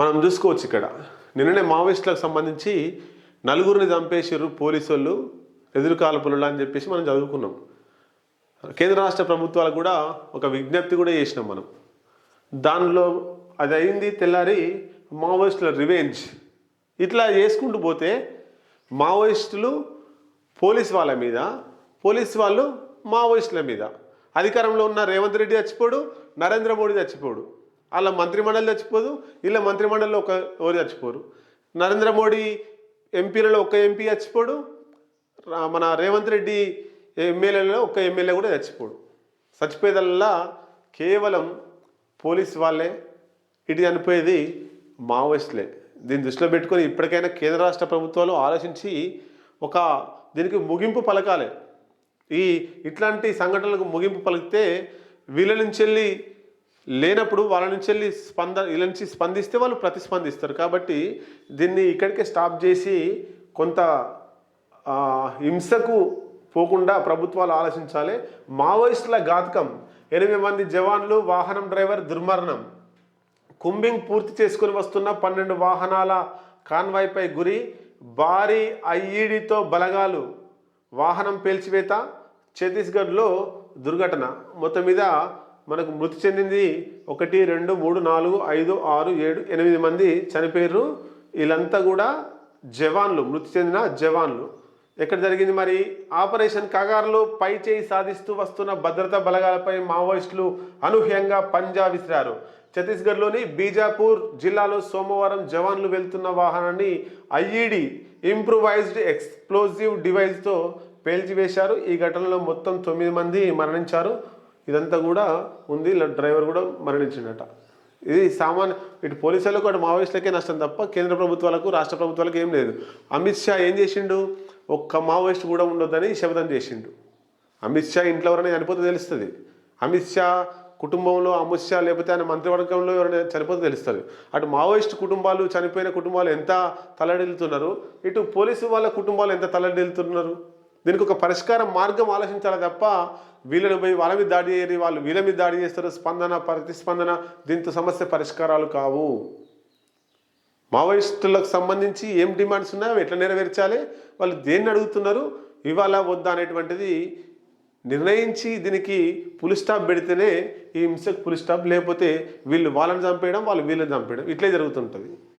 మనం చూసుకోవచ్చు ఇక్కడ. నిన్ననే మావోయిస్టులకు సంబంధించి నలుగురిని చంపేసారు పోలీసు వాళ్ళు ఎదురు కాల్పులు అని చెప్పేసి మనం చదువుకున్నాం. కేంద్ర రాష్ట్ర ప్రభుత్వాలు కూడా ఒక విజ్ఞప్తి కూడా చేసినాం మనం. దానిలో అది అయింది తెల్లారి మావోయిస్టుల రివెంజ్. ఇట్లా చేసుకుంటూ పోతే మావోయిస్టులు పోలీస్ వాళ్ళ మీద పోలీస్ వాళ్ళు మావోయిస్టుల మీద. అధికారంలో ఉన్న రేవంత్ రెడ్డి చచ్చిపోడు నరేంద్ర మోడీ చచ్చిపోడు. అలా మంత్రిమండలి చచ్చిపోదు ఇలా మంత్రిమండలిలో ఒక ఎవరు చచ్చిపోరు. నరేంద్ర మోడీ ఎంపీలలో ఒక ఎంపీ చచ్చిపోడు రా- మన రేవంత్ రెడ్డి ఎమ్మెల్యేలలో ఒక ఎమ్మెల్యే కూడా చచ్చిపోడు. చచ్చిపోయేదల్లా కేవలం పోలీస్ వాళ్ళే ఇటు చనిపోయేది మావోయిస్టులే. దీన్ని దృష్టిలో పెట్టుకొని ఇప్పటికైనా కేంద్ర రాష్ట్ర ప్రభుత్వాలు ఆలోచించి ఒక దీనికి ముగింపు పలకాలి. ఈ ఇట్లాంటి సంఘటనలకు ముగింపు పలికితే వీళ్ళ నుంచి వెళ్ళి లేనప్పుడు వాళ్ళ నుంచి వెళ్ళి స్పంద వీళ్ళ నుంచి స్పందిస్తే వాళ్ళు ప్రతిస్పందిస్తారు. కాబట్టి దీన్ని ఇక్కడికే స్టాప్ చేసి కొంత హింసకు పోకుండా ప్రభుత్వాలు ఆలోచించాలి. మావోయిస్టుల ఘాతకం. ఎనిమిది మంది జవాన్లు వాహనం డ్రైవర్ దుర్మరణం. కుంబింగ్ పూర్తి చేసుకుని వస్తున్న పన్నెండు వాహనాల కాన్వాయ్పై గురి భారీ ఐఈడితో బలగాలు. వాహనం పేల్చివేత. ఛత్తీస్గఢ్లో దుర్ఘటన. మొత్తం మీద మనకు మృతి చెందింది ఒకటి రెండు మూడు నాలుగు ఐదు ఆరు ఏడు ఎనిమిది మంది చనిపోయారు వీళ్ళంతా కూడా జవాన్లు మృతి చెందిన జవాన్లు. ఎక్కడ జరిగింది మరి? ఆపరేషన్ కగార్లో పై చేయి సాధిస్తూ వస్తున్న భద్రతా బలగాలపై మావోయిస్టులు అనూహ్యంగా పంజా విసిరారు. ఛత్తీస్గఢ్లోని బీజాపూర్ జిల్లాలో సోమవారం జవాన్లు వెళ్తున్న వాహనాన్ని ఐఈడి ఇంప్రూవైజ్డ్ ఎక్స్ప్లోజివ్ డివైస్తో పేల్చివేశారు. ఈ ఘటనలో మొత్తం తొమ్మిది మంది మరణించారు. ఇదంతా కూడా ఉంది డ్రైవర్ కూడా మరణించిండట. ఇది సామాన్య ఇటు పోలీసులకు అటు మావోయిస్టులకే నష్టం తప్ప కేంద్ర ప్రభుత్వాలకు రాష్ట్ర ప్రభుత్వాలకు ఏం లేదు. అమిత్ షా ఏం చేసిండు? ఒక్క మావోయిస్ట్ కూడా ఉండొద్దని శపథం చేసిండు. అమిత్ షా ఇంట్లో ఎవరైనా చనిపోతే తెలుస్తుంది. అమిత్ షా కుటుంబంలో అమిత్ షా లేకపోతే ఆయన మంత్రివర్గంలో ఎవరైనా చనిపోతే తెలుస్తుంది. అటు మావోయిస్ట్ కుటుంబాలు చనిపోయిన కుటుంబాలు ఎంత తల్లడిల్లుతున్నారు? ఇటు పోలీసు వాళ్ళ కుటుంబాలు ఎంత తల్లడిల్లుతున్నారు? దీనికి ఒక పరిష్కార మార్గం ఆలోచించాలి తప్ప వీళ్ళని పోయి వాళ్ళ మీద దాడి చేయరు వాళ్ళు వీళ్ళ మీద దాడి చేస్తారు. స్పందన ప్రతిస్పందన దీంతో సమస్య పరిష్కారాలు కావు. మావోయిస్టులకు సంబంధించి ఏం డిమాండ్స్ ఉన్నాయో అవి ఎట్లా నెరవేర్చాలి? వాళ్ళు దేన్ని అడుగుతున్నారు? ఇవాళ వద్దా అనేటువంటిది నిర్ణయించి దీనికి పులి స్టాప్ పెడితేనే ఈ హింసకు పులి స్టాప్ లేకపోతే వీళ్ళు వాళ్ళని చంపేయడం వాళ్ళు వీళ్ళని చంపేయడం ఇట్లే జరుగుతుంటుంది.